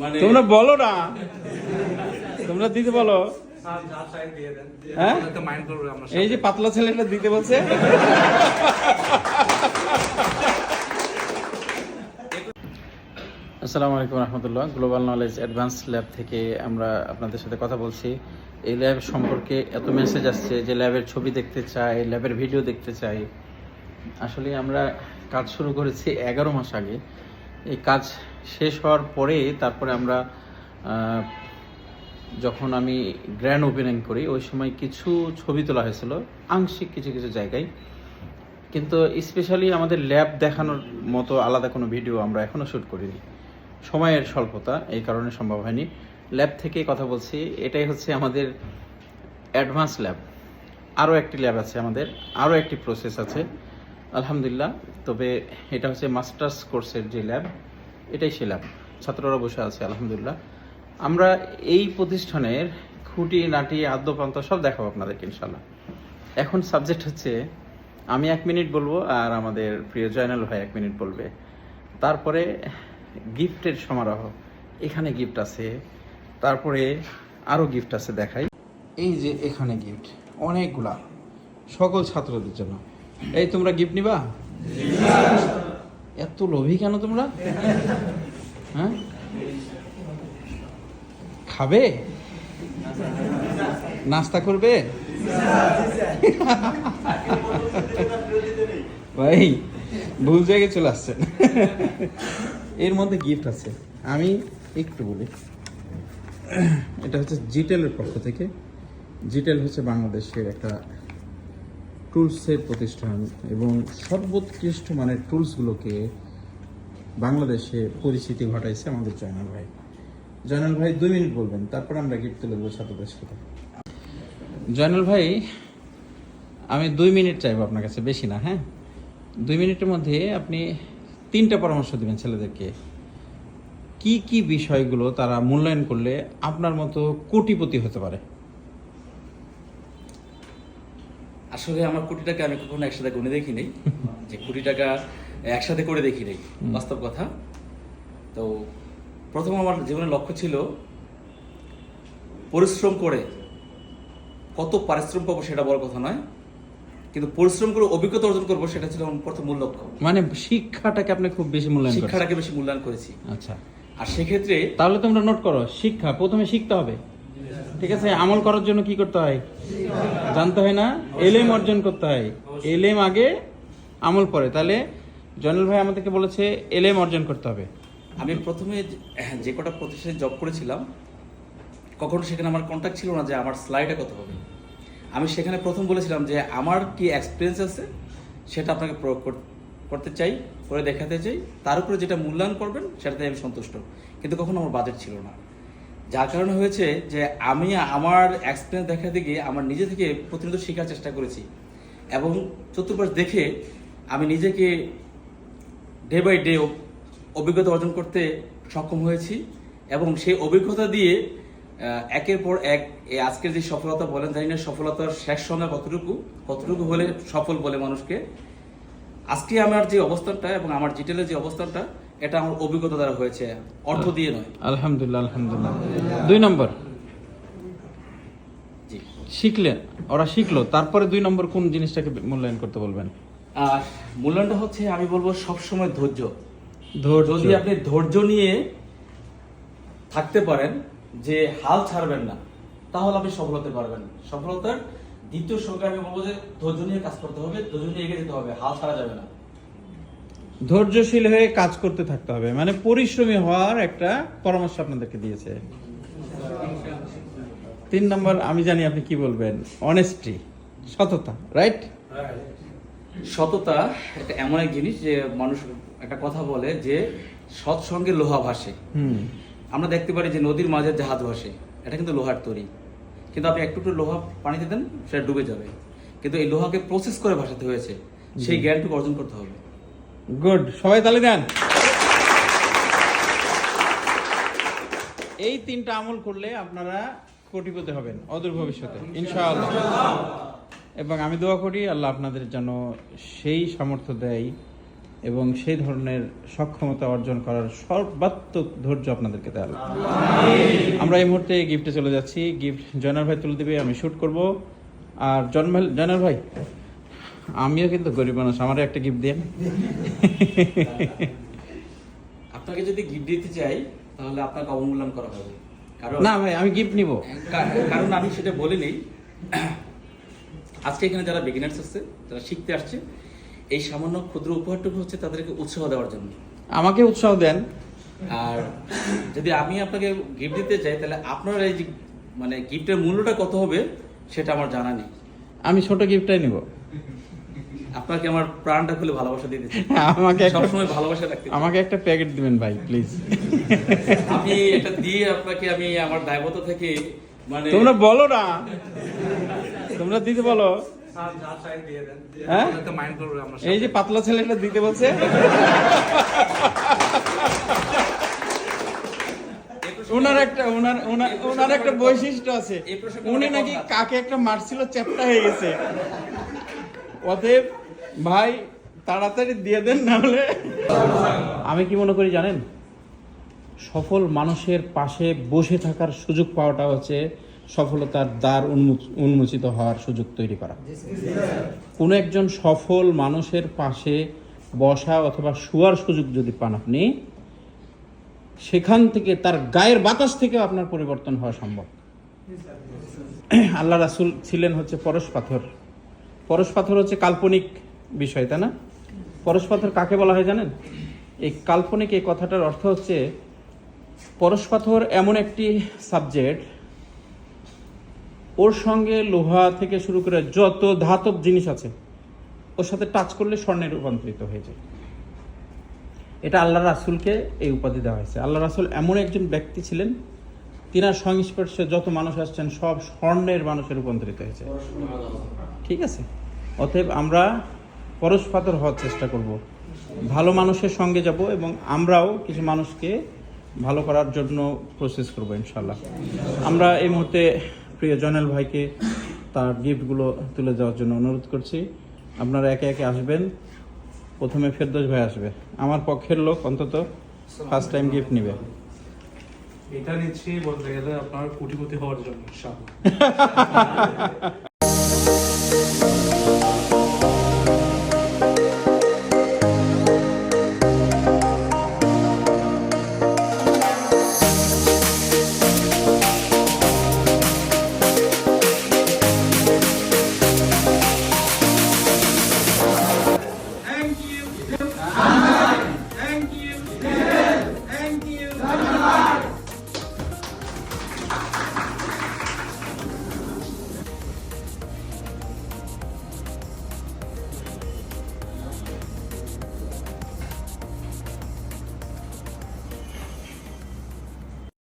মানে তোমরা বলো না। তোমরা দিতে বলো। স্যার যা চাই দিয়ে দেন। হ্যাঁ? একটা মাইন্ড করবে আমরা এই যে পাতলা ছেলেটা দিতে বলছে। আসসালামু আলাইকুম রহমতুল্লাহ। গ্লোবাল নলেজ অ্যাডভান্স ল্যাব থেকে আমরা আপনাদের সাথে কথা বলছি। এই ল্যাব সম্পর্কে এত মেসেজ আসছে যে ল্যাবের ছবি দেখতে চাই ল্যাবের ভিডিও দেখতে চাই। আসলে আমরা কাজ শুরু করেছি এগারো মাস আগে। এই কাজ শেষ হওয়ার পরে তারপরে আমরা যখন আমি গ্র্যান্ড ওপেনিং করি, ওই সময় কিছু ছবি তোলা হয়েছিল, আংশিক কিছু কিছু জায়গায়। কিন্তু স্পেশালি আমাদের ল্যাব দেখানোর মতো আলাদা কোনো ভিডিও আমরা এখনও শ্যুট করিনি। সময়ের স্বল্পতা, এই কারণে সম্ভব হয়নি। ল্যাব থেকে কথা বলছি, এটাই হচ্ছে আমাদের অ্যাডভান্স ল্যাব আরও একটি ল্যাব আছে আমাদের, আরও একটি প্রসেস আছে। আলহামদুলিল্লাহ, তবে এটা হচ্ছে মাস্টার্স কোর্সের যে ল্যাব এটাই ল্যাব ছাত্ররা বসে আছে, আলহামদুলিল্লাহ। আমরা এই প্রতিষ্ঠানের খুঁটি, নাটি আদ্যপ্রান্ত সব দেখাবো আপনাদেরকে ইনশাল্লাহ এখন সাবজেক্ট হচ্ছে, আমি এক মিনিট বলব আর আমাদের প্রিয় জয়নাল ভাই এক মিনিট বলবে। তারপরে গিফটের সমারোহ, এখানে গিফট আছে, তারপরে আরও গিফট আছে দেখাই। এই যে এখানে গিফট, অনেকগুলা, সকল ছাত্রদের জন্য। এই তোমরা গিফট নিবা? এত লোভী কেন তোমরা? হ্যাঁ? খাবে? নাস্তা করবে? ভাই, ভুল জায়গায় চলে আসছেন। এর মধ্যে গিফট আছে। আমি একটু বলি। এটা হচ্ছে জিটেলের পক্ষ থেকে। জিটেল হচ্ছে বাংলাদেশের একটা টুলসের প্রতিষ্ঠান এবং সর্বোৎকৃষ্ট মানের টুলসগুলোকে বাংলাদেশে পরিচিতি ঘটাইছে আমাদের জয়নাল ভাই। জয়নাল ভাই, দুই মিনিট বলবেন, তারপর আমরা গিফট তুলে দেবো ছাত্রদের সাথে জয়নাল ভাই, আমি দুই মিনিট চাইব আপনার কাছে, বেশি না হ্যাঁ? দুই মিনিটের মধ্যে আপনি তিনটা পরামর্শ দিবেন ছেলেদেরকে। কি কি বিষয়গুলো তারা মূল্যায়ন করলে আপনার মতো কোটিপতি হতে পারে? আসলে আমার কোটি টাকা আমি কখনো একসাথে গুনে দেখি নাই যে কোটি টাকা একসাথে করে দেখি নাই বাস্তব কথা। তো প্রথম আমার জীবনের লক্ষ্য ছিল পরিশ্রম করে কত পারিশ্রম পাবো সেটা বড় কথা নয় কিন্তু পরিশ্রম করে অভিজ্ঞতা অর্জন করব সেটা ছিল আমার প্রথম মূল লক্ষ্য। মানে শিক্ষাটাকে আপনি খুব বেশি মূল্যায়ন শিক্ষাটাকে বেশি মূল্যায়ন করেছি। আচ্ছা। আর সেক্ষেত্রে তাহলে তোমরা নোট করো শিক্ষা প্রথমে শিখতে হবে। ঠিক আছে? আমল করার জন্য কি করতে হয়? জানতে হয় না? এলেম অর্জন করতে হয়। এলেম আগে আমল পরে। তাহলে জয়নাল ভাই আমাদেরকে বলেছে, এলেম অর্জন করতে হবে। আমি প্রথমে যে- যে কটা প্রতিষ্ঠানে জব করেছিলাম, কখনো সেখানে আমার কন্ট্যাক্ট ছিল না যে আমার স্লাইডে কত হবে। আমি সেখানে প্রথম বলেছিলাম যে, আমার কি এক্সপিরিয়েন্স আছে, সেটা আপনাকে প্রয়োগ কর- করতে চাই, করে দেখাতে চাই। তার উপরে যেটা মূল্যায়ন করবেন, সেটাতে আমি সন্তুষ্ট। কিন্তু কখনো আমার বাজেট ছিল না। যার কারণে হয়েছে যে, আমি আমার এক্সপিরিয়েন্স দেখাতে গিয়ে আমার নিজে থেকে প্রতিনিয়ত শেখার চেষ্টা করেছি। এবং চতুর্পাশ দেখে আমি নিজেকে ডে বাই ডে অভিজ্ঞতা অর্জন করতে সক্ষম হয়েছি এবং সেই অভিজ্ঞতা দিয়ে একের পর এক আজকের যে সফলতা বলেন জানি না সফলতার শেষ সংখ্যা কতটুকু কতটুকু হলে সফল বলে মানুষকে। আজকে আমার যে অবস্থানটা এবং আমার জিটেলের যে অবস্থানটা এটা আমার অভিজ্ঞতা দ্বারা হয়েছে অর্থ দিয়ে নয়। আলহামদুলিল্লাহ আলহামদুলিল্লাহ। দুই নম্বর। জি। শিখলে ওরা শিখলো তারপরে দুই নম্বর কোন জিনিসটাকে মূল্যায়ন করতে বলবেন? আর মূল্যায়নটা হচ্ছে আমি বলব সবসময় ধৈর্য। ধৈর্য। যদি আপনি ধৈর্য নিয়ে থাকতে পারেন যে হাল ছাড়বেন না তাহলে আপনি সফল হতে পারবেন। সফলতার দ্বিতীয় সংখ্যা আমি বলব যে ধৈর্য নিয়ে কাজ করতে হবে ধৈর্য নিয়ে এগিয়ে যেতে হবে হাল ছাড়া যাবে না। ধৈর্যশীল হয়ে কাজ করতে থাকতে হবে মানে পরিশ্রমী হওয়ার একটা পরামর্শ আপনাদেরকে দিয়েছে। তিন নম্বর আমি জানি আপনি কি বলবেন? অনেস্টি সততা রাইট সততা একটা এমন এক জিনিস যে মানুষ একটা কথা বলে যে সৎসঙ্গে লোহা ভাসে। আমরা দেখতে পারি যে নদীর মাঝে জাহাজ ভাসে। এটা কিন্তু লোহার তৈরি। কিন্তু আপনি একটু একটু লোহা পানিতে দেন সেটা ডুবে যাবে। কিন্তু এই লোহাকে প্রসেস করে ভাসাতে হয়েছে। সেই জ্ঞানটুকু অর্জন করতে হবে। গুড। সবাই তালি দেন। এই তিনটা আমল করলে আপনারা কোটিপতি হবেন অদূর ভবিষ্যতে। ইনশাআল্লাহ। এবং আমি দোয়া করি আল্লাহ আপনাদের যেন সেই সামর্থ্য দেয় এবং সেই ধরনের সক্ষমতা অর্জন করার সর্বাত্মক ধৈর্য আপনাদেরকে দেওয়া আমরা এই মুহূর্তে গিফটে চলে যাচ্ছি। গিফট জয়নার ভাই তুলে দিবে আমি শ্যুট করব। আর জন্মাল জয়নার ভাই আমিও কিন্তু গরিব মানুষ আমারও একটা গিফট দেন। আপনাকে যদি গিফট দিতে চাই তাহলে আপনাকে অবমূল্যায়ন করা হবে। কারণ না ভাই আমি গিফট নিব। কারণ আমি সেটা বলিনি। আজকে এখানে যারা বিগিনার্স আছে যারা শিখতে আসছে। এই সামান্য ক্ষুদ্র উপহারটুকু হচ্ছে তাদেরকে উৎসাহ দেওয়ার জন্য। আমাকে উৎসাহ দেন। আর যদি আমি আপনাকে গিফট দিতে চাই তাহলে আপনার এই যে মানে গিফটের মূল্যটা কত হবে সেটা আমার জানা নেই। আমি ছোট গিফটটাই নিব। আপনাকে আমার প্রাণটা খুলে ভালোবাসা দিতে চাই আমাকে সবসময় ভালোবাসা রাখতে আমাকে একটা প্যাকেট দিবেন ভাই প্লিজ আমি এটা দিয়ে আপনাকে আমি আমার দায়বদ্ধ থেকে মানে তোমরা বলো না। তোমরা দিতে বলো। স্যার যা চাই দিয়ে দেন হ্যাঁ? একটা মাইন্ড করবে আমরা এই যে পাতলা ছেলেটা দিতে বলছে। ওনার একটা ওনার ওনার ওনার একটা বৈশিষ্ট্য আছে। উনি নাকি কাকে একটা মারছিল চ্যাপটা হয়ে গেছে। অতএব ভাই তাড়াতাড়ি দিয়ে দেন না হলে আমি কি মনে করি জানেন? সফল মানুষের পাশে বসে থাকার সুযোগ পাওয়াটা হচ্ছে সফলতার দ্বার উন্মোচ- উন্মোচিত হওয়ার সুযোগ তৈরি করা। কোনো একজন সফল মানুষের পাশে বসা অথবা শোয়ার সুযোগ যদি পান আপনি, সেখান থেকে তার গায়ের বাতাস থেকেও আপনার পরিবর্তন হওয়া সম্ভব। আল্লাহ রাসুল ছিলেন হচ্ছে পরশ পাথর। পরশ পাথর হচ্ছে কাল্পনিক বিষয়, তাই না? পরশ পাথর কাকে বলা হয় জানেন? এই কাল্পনিক এই কথাটার অর্থ হচ্ছে, পরশ পাথর এমন একটি সাবজেক্ট ওর সঙ্গে লোহা থেকে শুরু করে যত ধাতব জিনিস আছে, ওর সাথে টাচ করলে স্বর্ণে রূপান্তরিত হয়ে যায়। এটা আল্লাহ রাসুলকে এই উপাধি দেওয়া হয়েছে। আল্লাহ রাসুল এমন একজন ব্যক্তি ছিলেন, তিনার সংস্পর্শে যত মানুষ আসছেন, সব স্বর্ণের মানুষে রূপান্তরিত হয়েছে। ঠিক আছে? অতএব আমরা পরশ পাথর হওয়ার চেষ্টা করব। ভালো মানুষের সঙ্গে যাব এবং আমরাও কিছু মানুষকে ভালো করার জন্য প্রসেস করব ইনশাল্লাহ আমরা এই মুহূর্তে প্রিয় জয়নাল ভাইকে তার গিফটগুলো তুলে দেওয়ার জন্য অনুরোধ করছি। আপনারা একে একে আসবেন। প্রথমে ফেরদোস ভাই আসবে। আমার পক্ষের লোক অন্তত ফার্স্ট টাইম গিফট নিবে। এটা নিচ্ছি বলতে গেলে আপনার কোটিপতি হওয়ার জন্য